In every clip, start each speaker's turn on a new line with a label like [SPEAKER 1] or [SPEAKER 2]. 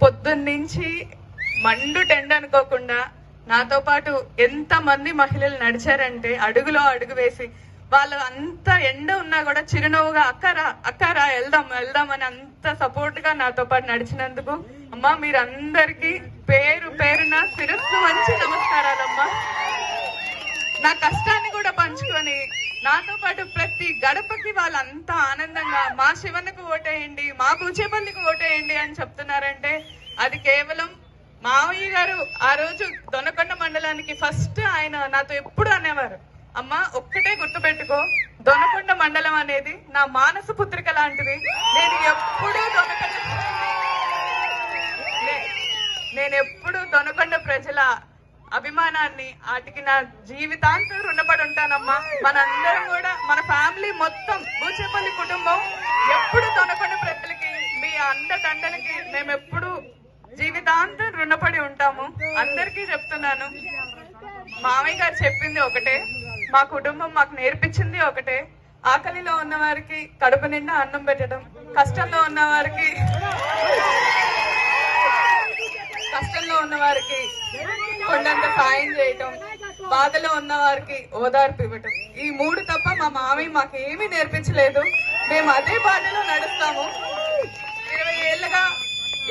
[SPEAKER 1] పొద్దున్నుంచి మండు టెండ్ అనుకోకుండా నాతో పాటు ఎంత మంది మహిళలు నడిచారంటే అడుగులో అడుగు వేసి వాళ్ళు అంత ఎండ ఉన్నా కూడా చిరునవ్వుగా అక్కరా అక్కరా వెళ్దాం వెళ్దాం అని అంత సపోర్ట్గా నాతో పాటు నడిచినందుకు అమ్మా మీరందరికీ పేరు పేరున శిరస్సు మంచి నమస్కారాలమ్మా. నా కష్టం నాతో పాటు ప్రతి గడపకి వాళ్ళంతా ఆనందంగా మా శివన్కు ఓటేయండి మా కూచేపల్లికి ఓటేయండి అని చెప్తున్నారంటే అది కేవలం మావయ్య గారు ఆ రోజు దొనకొండ మండలానికి ఫస్ట్ ఆయన నాతో ఎప్పుడు అనేవారు. అమ్మా ఒక్కటే గుర్తుపెట్టుకో దొనకొండ మండలం అనేది నా మానస పుత్రిక లాంటిది. నేను ఎప్పుడూ దొనకొండ నేను ఎప్పుడు దొనకొండ ప్రజల అభిమానాన్ని వాటికి నా జీవితాంతం రుణపడి ఉంటానమ్మా. మనందరం కూడా మన ఫ్యామిలీ మొత్తం బూచేపల్లి కుటుంబం ఎప్పుడు తొనకొండ ప్రజలకి మీ అండదండలకి మేము ఎప్పుడు జీవితాంతం రుణపడి ఉంటాము. అందరికీ చెప్తున్నాను. మామయ్య గారు చెప్పింది ఒకటే. మా కుటుంబం మాకు నేర్పించింది ఒకటే. ఆకలిలో ఉన్న వారికి కడుపు నిండా అన్నం పెట్టడం కష్టంలో ఉన్న వారికి కష్టంలో ఉన్న వారికి కొండంత సాయం చేయటం బాధలో ఉన్న వారికి ఓదార్పు ఇవ్వటం. ఈ మూడు తప్ప మా మామయ్య మాకు ఏమీ నేర్పించలేదు. మేము అదే బాధలో నడుస్తాము. ఇరవై ఏళ్ళుగా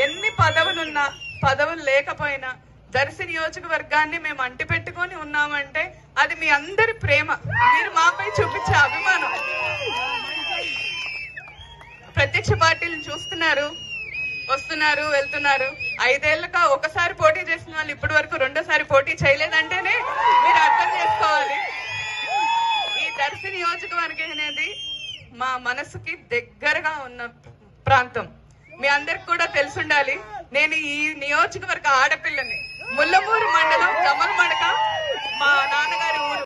[SPEAKER 1] ఎన్ని పదవులున్నా పదవులు లేకపోయినా దర్శి నియోజకవర్గాన్ని మేము అంటి పెట్టుకొని ఉన్నామంటే అది మీ అందరి ప్రేమ. మీరు మాపై చూపించే అభిమానం. ప్రత్యక్ష పార్టీలు చూస్తున్నారు వస్తున్నారు వెళ్తున్నారు. ఐదేళ్ళక ఒకసారి పోటీ చేసిన వాళ్ళు ఇప్పటి వరకు రెండోసారి పోటీ చేయలేదంటేనే నియోజకవర్గం అనేది మా మనసుకి దగ్గరగా ఉన్న ప్రాంతం. మీ అందరికి కూడా తెలుసుండాలి. నేను ఈ నియోజకవర్గ ఆడపిల్లని.